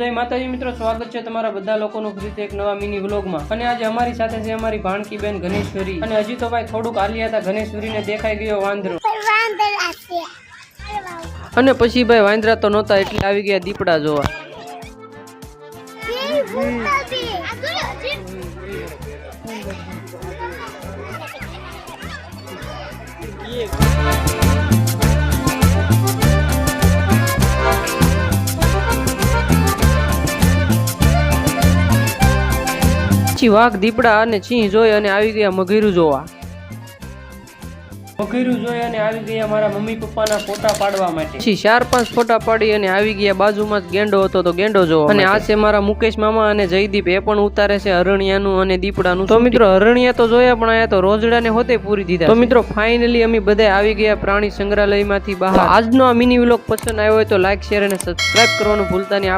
જય માતાજી મિત્રો, સ્વાગત છે તમારા બધા લોકોનું ફરીથી એક નવા મિની વ્લોગમાં. અને આજે અમારી સાથે છે અમારી ભાણકી બેન ગણેશ્વરી. અને હજી તો ભાઈ થોડુંક હાલ્યા હતા, ગણેશ્વરીને દેખાઈ ગયો વાંદરો. અને પછી ભાઈ વાંદરા તો નહોતા, એટલે આવી ગયા દીપડા જોવા. પછી વાઘ દીપડા અને સિંહ જોઈ અને આવી ગયા મગીરું જોવા. મગીરું જોઈ અને આવી ગયા મારા મમ્મી પપ્પાના ફોટા પાડવા માટે. પછી ચાર પાંચ ફોટા પાડી અને આવી ગયા બાજુમાં જ ગેંડો હતો તો ગેંડો જોવા અને આ છે મારા મુકેશ મામા અને જયદીપ. એ પણ ઉતારે છે હરણિયાનું અને દીપડાનું. તો મિત્રો હરણિયા તો જોયા પણ આયા તો રોજડાને હોતે પૂરી દીધા તો મિત્રો ફાઇનલી અમે બધા આવી ગયા પ્રાણી સંગ્રહાલયમાંથી બહાર. આજનો આ મિની વ્લોગ પસંદ આવ્યો હોય તો લાઈક શેર અને સબસ્ક્રાઇબ કરવાનું ભૂલતા નહીં.